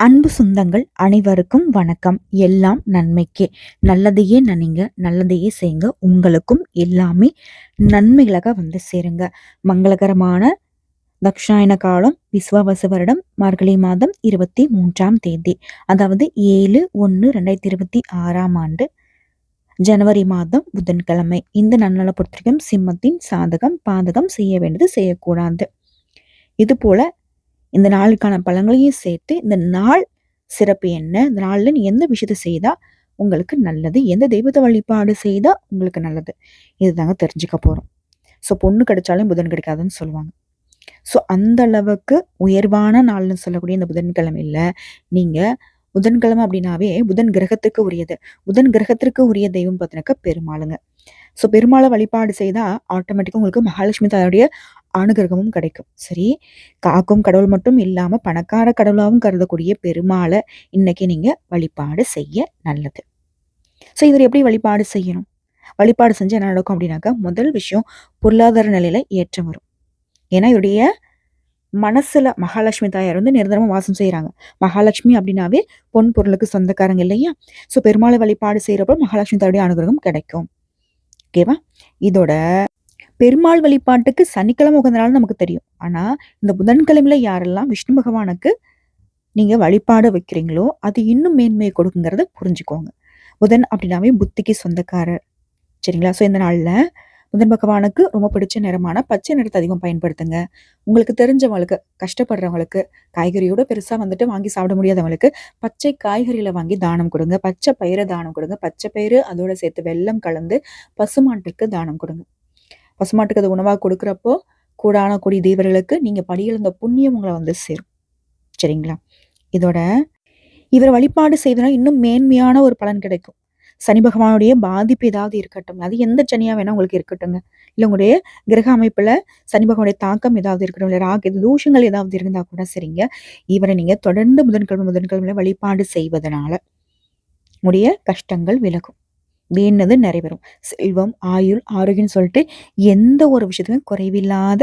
அன்பு சொந்தங்கள் அனைவருக்கும் வணக்கம். எல்லாம் நன்மைக்கே. நல்லதையே நினைங்க நல்லதையே செய்யுங்க. உங்களுக்கும் எல்லாமே நன்மைகளாக வந்து சேருங்க. மங்களகரமான தக்ஷாயன காலம் விஸ்வாவச வருடம் மார்கழி மாதம் இருபத்தி மூன்றாம் தேதி. அதாவது ஏழு ஒன்று ரெண்டாயிரத்தி இருபத்தி ஆறாம் ஆண்டு ஜனவரி மாதம் புதன்கிழமை. இந்த நன்னலை பொறுத்திருக்கும் சிம்மத்தின் சாதகம் பாதகம் செய்ய வேண்டியது செய்யக்கூடாது. இது போல இந்த நாளுக்கான பழங்களையும் சேர்த்து இந்த நாள் சிறப்பு என்ன? இந்த நாளில் நீ எந்த விஷயத்த செய்தால் உங்களுக்கு நல்லது? எந்த தெய்வத்தை வழிபாடு செய்தால் உங்களுக்கு நல்லது? இதுதாங்க தெரிஞ்சுக்க போகிறோம் ஸோ பொண்ணு கிடைச்சாலும் புதன் கிடைக்காதுன்னு சொல்லுவாங்க. ஸோ அந்த அளவுக்கு உயர்வான நாள்னு சொல்லக்கூடிய இந்த புதன்கிழமையில் நீங்கள் புதன்கிழமை அப்படின்னாவே புதன் கிரகத்துக்கு உரியது. புதன் கிரகத்திற்கு உரிய தெய்வம் பார்த்தீங்கன்னாக்கா பெருமாளுங்க. ஸோ பெருமாளை வழிபாடு செய்தால் ஆட்டோமேட்டிக்காக உங்களுக்கு மகாலட்சுமி தாயுடைய அனுகிரகமும் கிடைக்கும். சரி காக்கும் கடவுள் மட்டும் இல்லாமல் பணக்கார கடவுளாகவும் கருதக்கூடிய பெருமாளை இன்னைக்கு நீங்கள் வழிபாடு செய்ய நல்லது. ஸோ இவர் எப்படி வழிபாடு செய்யணும்? வழிபாடு செஞ்சு என்ன நடக்கும் அப்படின்னாக்கா முதல் விஷயம் பொருளாதார நிலையில ஏற்றம் வரும். ஏன்னா இவருடைய மனசுல மகாலட்சுமி தாயார் வந்து நிரந்தரமா வாசம் செய்யறாங்க மகாலட்சுமி அப்படின்னாவே பொன் பொருளுக்கு சொந்தக்காரங்க இல்லையா? ஸோ பெருமாளை வழிபாடு செய்யறப்ப மகாலட்சுமி தாயுடைய அனுகிரகம் கிடைக்கும். ஓகேவா? இதோட பெருமாள் வழிபாட்டுக்கு சனிக்கிழமை உகந்த நாள் நமக்கு தெரியும். ஆனா இந்த புதன்கிழமையில யாரெல்லாம் விஷ்ணு பகவானுக்கு நீங்க வழிபாடு வைக்கிறீங்களோ அது இன்னும் மேன்மையை கொடுக்குங்கிறத புரிஞ்சுக்கோங்க. புதன் அப்படின்னாவே புத்திக்கு சொந்தக்காரர். சரிங்களா? ஸோ இந்த நாளில் புதன் பகவானுக்கு ரொம்ப பிடிச்ச நிறமான பச்சை நிறத்தை அதிகம் பயன்படுத்துங்க. உங்களுக்கு தெரிஞ்சவங்களுக்கு கஷ்டப்படுறவங்களுக்கு காய்கறியோட பெருசாக வந்துட்டு வாங்கி சாப்பிட முடியாதவங்களுக்கு பச்சை காய்கறியில் வாங்கி தானம் கொடுங்க. பச்சை பயிரை தானம் கொடுங்க. பச்சை பயிறு அதோட சேர்த்து வெல்லம் கலந்து பசுமாட்டுக்கு தானம் கொடுங்க. பசுமாட்டுக்கு அது உணவாக கொடுக்குறப்போ கூடான கொடி தேவர்களுக்கு நீங்கள் படியிழந்த புண்ணியம் உங்களை வந்து சேரும். சரிங்களா? இதோட இவர் வழிபாடு செய்தனா இன்னும் மேன்மையான ஒரு பலன் கிடைக்கும். சனி பகவானுடைய பாதிப்பு ஏதாவது இருக்கட்டும். அது எந்த சனியாக வேணா உங்களுக்கு இருக்கட்டுங்க. இல்லை உங்களுடைய கிரக அமைப்புல சனி பகவானுடைய தாக்கம் ஏதாவது இருக்கட்டும். இல்லை ராகு தூஷங்கள் ஏதாவது இருந்தா கூட சரிங்க. இவரை நீங்கள் தொடர்ந்து புதன்கிழமை புதன்கிழமை வழிபாடு செய்வதனால உடைய கஷ்டங்கள் விலகும். வேணுனது நிறைவேறும். செல்வம் ஆயுள் ஆரோக்கியம்னு சொல்லிட்டு எந்த ஒரு விஷயத்துலையும் குறைவில்லாத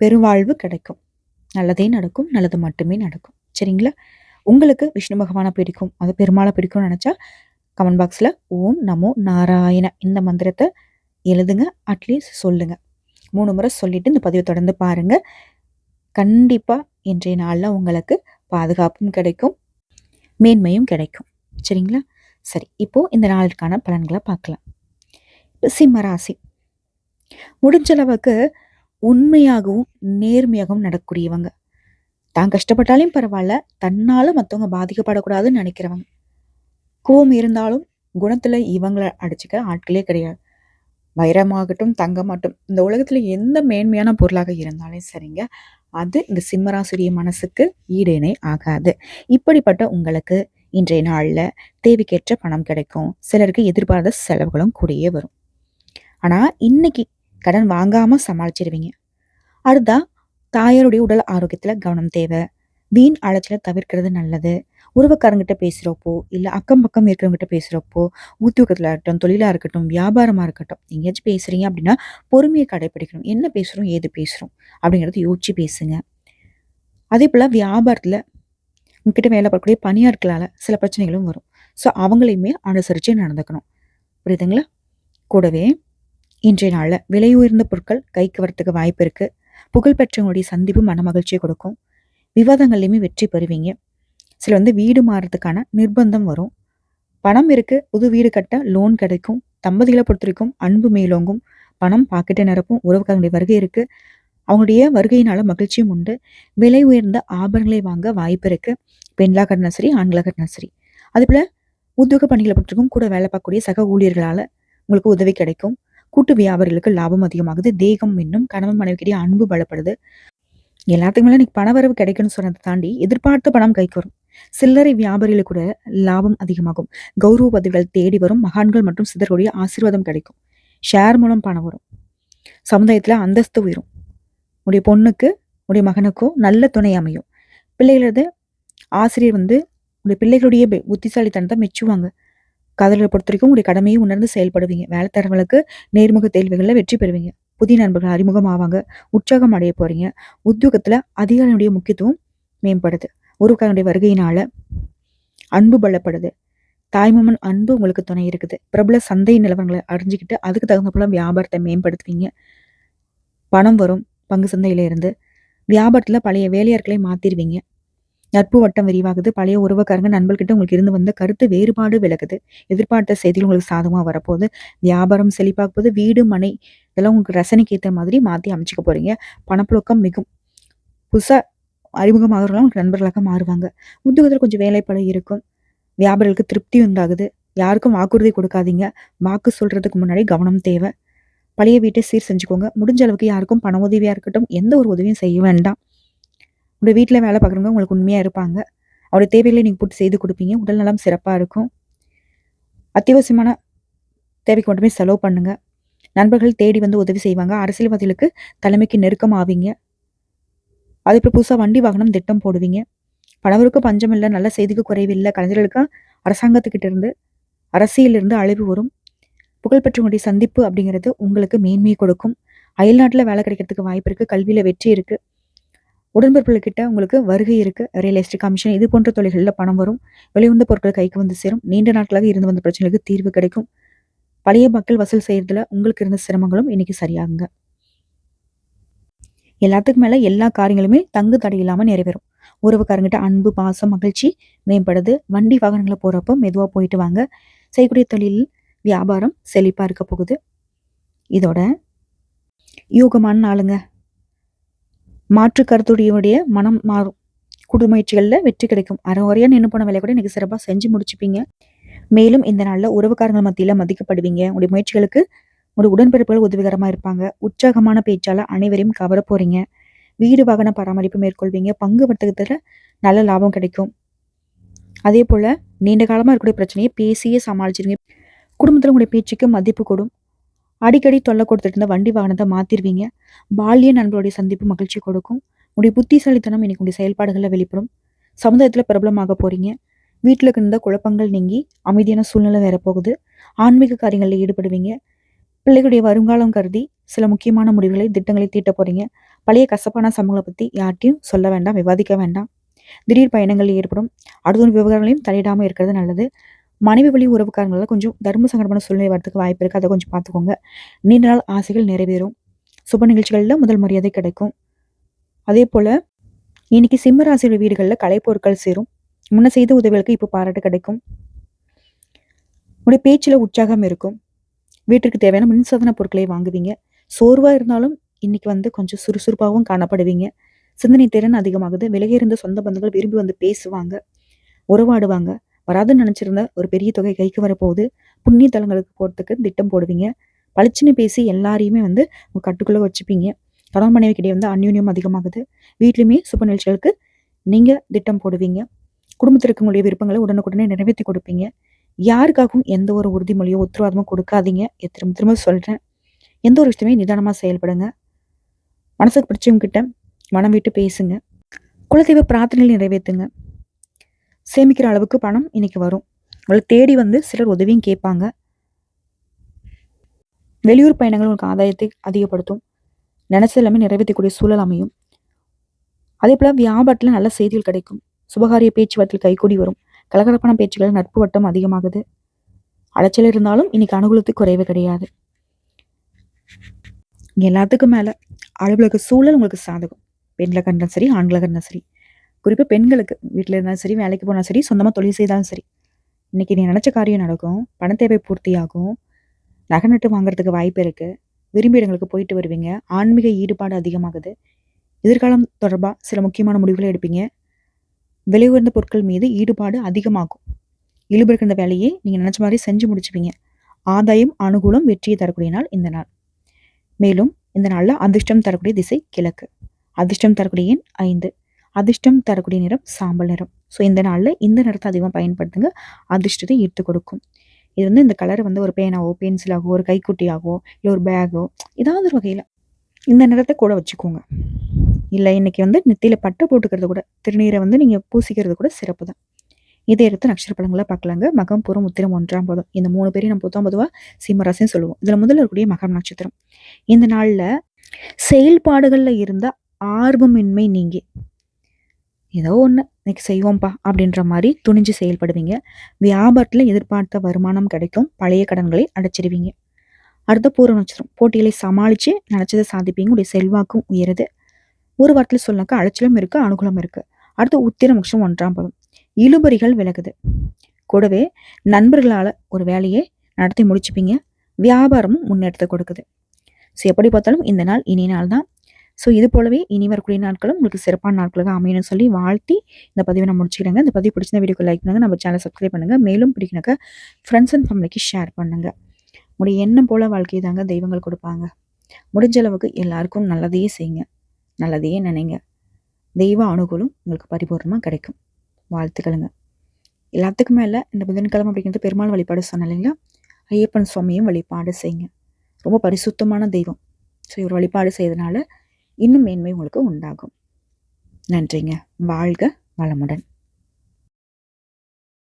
பெருவாழ்வு கிடைக்கும். நல்லதே நடக்கும் நல்லது மட்டுமே நடக்கும். சரிங்களா? உங்களுக்கு விஷ்ணு பகவானை பிடிக்கும் அது பெருமாளை பிடிக்கும்னு நினச்சா கமெண்ட் பாக்ஸில் ஓம் நமோ நாராயண இந்த மந்திரத்தை எழுதுங்க அட்லீஸ்ட் சொல்லுங்கள் மூணு முறை சொல்லிட்டு இந்த பதிவை தொடர்ந்து பாருங்கள் கண்டிப்பாக இன்றைய நாளில் உங்களுக்கு பாதுகாப்பும் கிடைக்கும் மேன்மையும் கிடைக்கும். சரிங்களா? சரி இப்போ இந்த நாளிற்கான பலன்களை பார்க்கலாம். இப்போ சிம்ம ராசி. முடிஞ்ச அளவுக்கு உண்மையாகவும் நேர்மையாகவும் நடக்கக்கூடியவங்க. தான் கஷ்டப்பட்டாலும் பரவாயில்ல தன்னால் மற்றவங்க பாதிக்கப்படக்கூடாதுன்னு நினைக்கிறவங்க. கோவம் இருந்தாலும் குணத்தில் இவங்களை அடிச்சுக்க ஆட்களே கிடையாது. வைரமாகட்டும் தங்கமாகட்டும் இந்த உலகத்தில் எந்த மேன்மையான பொருளாக இருந்தாலும் சரிங்க. அது இந்த சிம்மராசுரிய மனசுக்கு ஈடேனே ஆகாது. இப்படிப்பட்ட உங்களுக்கு இன்றைய நாளில் தேவைக்கேற்ற பணம் கிடைக்கும். சிலருக்கு எதிர்பாராத செலவுகளும் கூடயே வரும். ஆனால் இன்னைக்கு கடன் வாங்காமல் சமாளிச்சிருவீங்க. அடுத்தா தாயாருடைய உடல் ஆரோக்கியத்தில் கவனம் தேவை. வீண் அலைச்சலை தவிர்க்கிறது நல்லது. உறவுக்காரங்கிட்ட பேசுகிறப்போ இல்லை அக்கம் பக்கம் இருக்கிறவங்ககிட்ட பேசுகிறப்போ உத்தியோகத்தில் இருக்கட்டும் தொழிலாக இருக்கட்டும் வியாபாரமாக இருக்கட்டும் எங்கேயாச்சும் பேசுகிறீங்க அப்படின்னா பொறுமையை கடைப்பிடிக்கணும் என்ன பேசுகிறோம் ஏது பேசுகிறோம் அப்படிங்கிறத யோசிச்சு பேசுங்க. அதே போல் வியாபாரத்தில் உங்ககிட்ட வேலை பார்க்கக்கூடிய பணியாட்களால் சில பிரச்சனைகளும் வரும். ஸோ அவங்களையுமே அனுசரித்து நடந்துக்கணும். புரியுதுங்களா? கூடவே இன்றைய நாளில் விலை உயர்ந்த பொருட்கள் கைக்கு வரத்துக்கு வாய்ப்பு இருக்குது புகழ்பெற்றவங்களுடைய சந்திப்பு மன மகிழ்ச்சியை கொடுக்கும். விவாதங்கள்லையுமே வெற்றி பெறுவீங்க. சில வந்து வீடு மாறுறதுக்கான நிர்பந்தம் வரும். பணம் இருக்குது புது வீடு கட்ட லோன் கிடைக்கும். தம்பதிகளை பொறுத்த வரைக்கும் அன்பு மேலோங்கும். பணம் பாக்கெட்டை நிரப்பும். உறவுக்காரங்களுடைய வருகை இருக்குது அவங்களுடைய வருகையினால மகிழ்ச்சியும் உண்டு. விலை உயர்ந்த ஆபரணங்களை வாங்க வாய்ப்பு இருக்கு. பெண்களாக கட்டினா சரி ஆண்களாக கட்டினா சரி. அது போல உத்தியோக பணிகளை பற்றிக்கும் கூட வேலை பார்க்கக்கூடிய சக ஊழியர்களால உங்களுக்கு உதவி கிடைக்கும். கூட்டு வியாபாரிகளுக்கு லாபம் அதிகமாகுது. தேகம் இன்னும் கணவன் மனைவிக்கிடையே அன்பு பலப்படுது. எல்லாத்துக்குமே இன்னைக்கு பணவரவு கிடைக்கும்னு சொன்னதை தாண்டி எதிர்பார்த்த பணம் கைக்கு வரும். சில்லறை வியாபாரிகளுக்கு கூட லாபம் அதிகமாகும். கௌரவ பதவிகள் தேடி வரும். மகான்கள் மற்றும் சிதர்களுடைய ஆசீர்வாதம் கிடைக்கும். ஷேர் மூலம் பணம் வரும். சமுதாயத்துல அந்தஸ்து உயரும். உடைய பொண்ணுக்கு உடைய மகனுக்கும் நல்ல துணை அமையும். பிள்ளைகளது ஆசிரியர் வந்து உடைய பிள்ளைகளுடைய புத்திசாலித்தனத்தை மெச்சுவாங்க. கதலை பொறுத்த வரைக்கும் உடைய கடமையை உணர்ந்து செயல்படுவீங்க. வேலை தரவங்களுக்கு நேர்முக தேர்வுகளில் வெற்றி பெறுவீங்க. புதிய நண்பர்கள் அறிமுகம் ஆவாங்க. உற்சாகம் அடைய போறீங்க. உத்தியோகத்தில் அதிகாரியுடைய முக்கியத்துவம் மேம்படுது. உருவக்காரனுடைய வருகையினால அன்பு பலப்படுது. தாய்மாமன் அன்பு உங்களுக்கு துணை இருக்குது. பிரபல சந்தை நிலவரங்களை அறிஞ்சிக்கிட்டு அதுக்கு தகுந்த போல வியாபாரத்தை மேம்படுத்துவீங்க. பணம் வரும். பங்கு சந்தையில இருந்து வியாபாரத்தில் பழைய வேலையாட்களை மாத்திருவீங்க. நட்பு வட்டம் விரிவாகுது. பழைய உறவுக்காரங்க நண்பர்கிட்ட உங்களுக்கு இருந்து வந்த கருத்து வேறுபாடு விலகுது. எதிர்பார்த்த செய்திகள் உங்களுக்கு சாதகமாக வரப்போகுது. வியாபாரம் செழிப்பாக போது வீடு மனை இதெல்லாம் உங்களுக்கு ரசனைக்கு ஏற்ற மாதிரி மாற்றி அமைச்சிக்க போறீங்க. பணப்புழக்கம் மிகும். புதுசாக அறிமுகமாகறவங்க உங்களுக்கு நண்பர்களாக மாறுவாங்க. உத்தியோகத்தில் கொஞ்சம் வேலைப்பட இருக்கும். வியாபாரிகளுக்கு திருப்தி உண்டாகுது. யாருக்கும் வாக்குறுதி கொடுக்காதீங்க. வாக்கு சொல்றதுக்கு முன்னாடி கவனம் தேவை. பழைய வீட்டை சீர் செஞ்சுக்கோங்க. முடிஞ்ச அளவுக்கு யாருக்கும் பண உதவியாக இருக்கட்டும் எந்த ஒரு உதவியும் செய்ய வேண்டாம். உங்கள் வீட்டில் வேலை பார்க்குறவங்க உங்களுக்கு உண்மையாக இருப்பாங்க. அவருடைய தேவைகளை நீங்கள் போட்டு செய்து கொடுப்பீங்க. உடல் நலம் சிறப்பாக இருக்கும். அத்தியாவசியமான தேவைக்கு மட்டுமே செலவு பண்ணுங்கள் நண்பர்கள் தேடி வந்து உதவி செய்வாங்க. அரசியல்வாதிகளுக்கு தலைமைக்கு நெருக்கம் ஆவீங்க. அதே புதுசாக வண்டி வாகனம் திட்டம் போடுவீங்க. பணவருக்கு பஞ்சம் இல்லை நல்ல செய்திக்கு குறைவில்லை கலைஞர்களுக்கு அரசாங்கத்துக்கிட்ட இருந்து அரசியலிருந்து அழிவு வரும். புகழ்பெற்றவங்களுடைய சந்திப்பு அப்படிங்கிறது உங்களுக்கு மேன்மையை கொடுக்கும். அயல்நாட்டில் வேலை கிடைக்கிறதுக்கு வாய்ப்பு இருக்குது கல்வியில் வெற்றி இருக்குது உடன்பிறப்புகிட்ட உங்களுக்கு வருகை இருக்குது ரியல் எஸ்டேட் கமிஷன் இது போன்ற தொழில்களில் பணம் வரும். வெளிவந்த பொருட்கள் கைக்கு வந்து சேரும். நீண்ட நாட்களாக இருந்து வந்த பிரச்சனைகளுக்கு தீர்வு கிடைக்கும். பழைய மக்கள் வசூல் செய்யறதுல உங்களுக்கு இருந்த சிரமங்களும் இன்னைக்கு சரியாகுங்க. எல்லாத்துக்கும் மேல எல்லா காரியங்களுமே தங்கு தடை இல்லாமல் நிறைவேறும். உறவுக்காரங்கிட்ட அன்பு பாசம் மகிழ்ச்சி மேம்படுது. வண்டி வாகனங்களை போகிறப்போ மெதுவாக போயிட்டு வாங்க. செய்யக்கூடிய தொழில் வியாபாரம் செழிப்பாக இருக்க போகுது. இதோட யோகமான நாளுங்க. மாற்று கருத்துடையுடைய மனம் மாறும். குடும்ப முயற்சிகளில் வெற்றி கிடைக்கும். அரைகுறையாக நின்று போன வேலையை கூட நீங்கள் சிறப்பாக செஞ்சு முடிச்சுப்பீங்க. மேலும் இந்த நாளில் உறவுக்காரங்கள் மத்தியில் மதிக்கப்படுவீங்க. உங்களுடைய முயற்சிகளுக்கு உங்களுடைய உடன்பிறப்புகள் உதவிகரமாக இருப்பாங்க. உற்சாகமான பேச்சால் அனைவரையும் கவர போகிறீங்க வீடு வாகன பராமரிப்பு மேற்கொள்வீங்க. பங்கு வர்த்தகத்தில் நல்ல லாபம் கிடைக்கும். அதே போல் நீண்ட காலமாக இருக்கக்கூடிய பிரச்சனையை பேசியே சமாளிச்சிருவீங்க. குடும்பத்தில் உங்களுடைய பேச்சுக்கு மதிப்பு கூடும். அடிக்கடி தொல்லை கொடுத்துட்டு இருந்த வண்டி வாகனத்தை மாத்திருவீங்க. பால்ய நண்பர்களுடைய சந்திப்பு மகிழ்ச்சி கொடுக்கும். உடைய புத்திசாலித்தனம் இன்னைக்கு உடைய செயல்பாடுகளில் வெளிப்படும். சமுதாயத்தில் பிரபலமாக போறீங்க. வீட்டில் இருந்த குழப்பங்கள் நீங்கி அமைதியான சூழ்நிலை வேற போகுது. ஆன்மீக காரியங்களில் ஈடுபடுவீங்க. பிள்ளைகளுடைய வருங்காலம் கருதி சில முக்கியமான முடிவுகளை திட்டங்களை தீட்ட போறீங்க. பழைய கசப்பான சம்பவங்களை பற்றி யார்ட்டையும் சொல்ல வேண்டாம் விவாதிக்க வேண்டாம். திடீர் பயணங்கள் ஏற்படும். அடுத்த விவகாரங்களையும் தலையிடாமல் இருக்கிறது நல்லது. மனைவி வழி உறவுக்காரங்களால் கொஞ்சம் தர்ம சங்கடமான சூழ்நிலை வரதுக்கு வாய்ப்பு இருக்குது அதை கொஞ்சம் பார்த்துக்கோங்க. நீண்ட நாள் ஆசைகள் நிறைவேறும். சுப நிகழ்ச்சிகளில் முதல் மரியாதை கிடைக்கும். அதே போல் இன்னைக்கு சிம்ம ராசியோட வீடுகளில் கலைப்பொருட்கள் சேரும். முன்ன செய்த உதவிகளுக்கு இப்போ பாராட்டு கிடைக்கும். உடைய பேச்சில் உற்சாகம் இருக்கும். வீட்டிற்கு தேவையான மின்சாதன பொருட்களை வாங்குவீங்க. சோர்வாக இருந்தாலும் இன்னைக்கு வந்து கொஞ்சம் சுறுசுறுப்பாகவும் காணப்படுவீங்க. சிந்தனை திறன் அதிகமாகுது. விலகி இருந்த சொந்த பந்தங்கள் விரும்பி வந்து பேசுவாங்க. உறவாடுவாங்க. வராதுன்னு நினச்சிருந்தா ஒரு பெரிய தொகை கைக்கு வரப்போகுது. புண்ணிய தலங்களுக்கு போகிறதுக்கு திட்டம் போடுவீங்க. பளிச்சுன்னு பேசி எல்லாரையுமே வந்து உங்கள் கட்டுக்குள்ளே வச்சுப்பீங்க. கணவன் மனைவிக்கிட்டே வந்து அந்யூன்யம் அதிகமாகுது. வீட்லையுமே சுப நிகழ்ச்சிகளுக்கு நீங்கள் திட்டம் போடுவீங்க. குடும்பத்தில் இருக்கக்கூடிய விருப்பங்களை உடனுக்குடனே நிறைவேற்றி கொடுப்பீங்க. யாருக்காகவும் எந்த ஒரு உறுதிமொழியோ உத்தரவாதமோ கொடுக்காதீங்க. திரும்ப திரும்ப சொல்கிறேன் எந்த ஒரு விஷயமே நிதானமாக செயல்படுங்க. மனசுக்கு பிடிச்சவங்க கிட்ட மனம் விட்டு பேசுங்க. குலதெய்வ பிரார்த்தனைகள் நிறைவேற்றுங்க. சேமிக்கிற அளவுக்கு பணம் இன்னைக்கு வரும். உங்களை தேடி வந்து சிலர் உதவியும் கேட்பாங்க. வெளியூர் பயணங்கள் உங்களுக்கு ஆதாயத்தை அதிகப்படுத்தும். நினைச்ச எல்லாமே நிறைவேற்றக்கூடிய சூழல் அமையும். அதே போல் வியாபாரத்தில் நல்ல செய்திகள் கிடைக்கும். சுபகாரிய பேச்சுவார்த்தையில் கைகூடி வரும். கலகலப்பான பேச்சுகள் நட்பு வட்டம் அதிகமாகுது. அலைச்சல் இருந்தாலும் இன்னைக்கு அனுகூலத்துக்கு குறைவு கிடையாது. எல்லாத்துக்கும் மேலே அலுவலக சூழல் உங்களுக்கு சாதகம். பெண்களை கண்டாலும் சரி ஆண்களை கண்டாலும் சரி. குறிப்பாக பெண்களுக்கு வீட்டில் இருந்தாலும் சரி வேலைக்கு போனாலும் சரி சொந்தமாக தொழில் செய்தாலும் சரி இன்னைக்கு நீ நினச்ச காரியம் நடக்கும் பண தேவை பூர்த்தியாகும் நகை நட்டு வாங்குறதுக்கு வாய்ப்பு இருக்குது விரும்பி இடங்களுக்கு போயிட்டு வருவீங்க ஆன்மீக ஈடுபாடு அதிகமாகுது எதிர்காலம் தொடர்பாக சில முக்கியமான முடிவுகளை எடுப்பீங்க விலை உயர்ந்த பொருட்கள் மீது ஈடுபாடு அதிகமாகும் இழுபிருக்கிற வேலையை நீங்கள் நினச்ச மாதிரி செஞ்சு முடிச்சுப்பீங்க ஆதாயம் அனுகூலம் வெற்றியை தரக்கூடிய நாள் இந்த நாள். மேலும் இந்த நாளில் அதிர்ஷ்டம் தரக்கூடிய திசை கிழக்கு அதிர்ஷ்டம் தரக்கூடிய எண் ஐந்து. அதிர்ஷ்டம் தரக்கூடிய நிறம் சாம்பல் நிறம். ஸோ இந்த நாளில் இந்த நிறத்தை அதிகமாக பயன்படுத்துங்க. அதிர்ஷ்டத்தை ஈர்த்து கொடுக்கும். இது வந்து இந்த கலர் வந்து ஒரு பேனாவோ பென்சிலாகவோ ஒரு கைக்குட்டியாகவோ இல்லை ஒரு பேக்கோ ஏதாவது ஒரு வகையில். இந்த நிறத்தை கூட வச்சுக்கோங்க. இல்லை இன்னைக்கு வந்து நெத்தியில் பட்டை போட்டுக்கிறது கூட திருநீரை வந்து நீங்கள் பூசிக்கிறது கூட சிறப்பு தான். இதை எடுத்து நட்சத்திர பார்க்கலாங்க. மகம் புறம் உத்திரம் ஒன்றாம் பதம். இந்த மூணு பேரையும் நம்ம பொதுவாக பொதுவாக சிம்மராசின்னு சொல்லுவோம். இதில் முதல்ல இருக்கக்கூடிய மகம் நட்சத்திரம். இந்த நாளில் செயல்பாடுகளில் இருந்த ஆர்வமின்மை நீங்கி ஏதோ ஒன்று இன்னைக்கு செய்வோம்ப்பா அப்படின்ற மாதிரி துணிஞ்சு செயல்படுவீங்க. வியாபாரத்தில் எதிர்பார்த்த வருமானம் கிடைக்கும். பழைய கடன்களை அடைச்சிடுவீங்க அடுத்த பூர்வ நட்சத்திரம். போட்டிகளை சமாளித்து நினச்சதை சாதிப்பீங்க. உடைய செல்வாக்கும் உயருது. ஒரு வாரத்தில் சொன்னாக்கா அலைச்சலும் இருக்குது அனுகூலம் இருக்குது அடுத்து உத்திரம் முக்ஷம் ஒன்றாம் பதம். இழுபறிகள் விலகுது. கூடவே நண்பர்களால் ஒரு வேலையை நடத்தி முடிச்சுப்பீங்க. வியாபாரமும் முன்னேற்றத்தை கொடுக்குது. ஸோ எப்படி பார்த்தாலும் இந்த நாள் இனி நாள் தான் ஸோ இது போலவே இனி வரக்கூடிய நாட்களும் உங்களுக்கு சிறப்பான நாட்களாக அமையணும்னு சொல்லி வாழ்த்தி இந்த பதிவை நான் முடிச்சுக்கிறேங்க. இந்த பதிவு பிடிச்ச வீடியோக்கு லைக் பண்ணுங்கள் நம்ம சேனல் சப்ஸ்கிரைப் பண்ணுங்கள் மேலும் பிடிக்கணுக்க ஃப்ரெண்ட்ஸ் அண்ட் ஃபேமிலிக்கு ஷேர் பண்ணுங்கள் உங்களுடைய எண்ணம் போல வாழ்க்கையை தாங்க தெய்வங்கள் கொடுப்பாங்க. முடிஞ்ச அளவுக்கு எல்லாருக்கும் நல்லதையே செய்யுங்க. நல்லதையே நினைங்க. தெய்வ அனுகூலம் உங்களுக்கு பரிபூர்ணமாக கிடைக்கும். வாழ்த்துக்களுங்க. எல்லாத்துக்கும் மேலே இந்த புதன்கிழமை அப்படிங்கிறது பெருமாள் வழிபாடு சொன்ன இல்லைங்களா? ஐயப்பன் சுவாமியும் வழிபாடு செய்யுங்க. ரொம்ப பரிசுத்தமான தெய்வம். ஸோ இவர் வழிபாடு செய்யறதுனால இன்னும் மேன்மை உங்களுக்கு உண்டாகும். நன்றிங்க. வாழ்க வளமுடன்.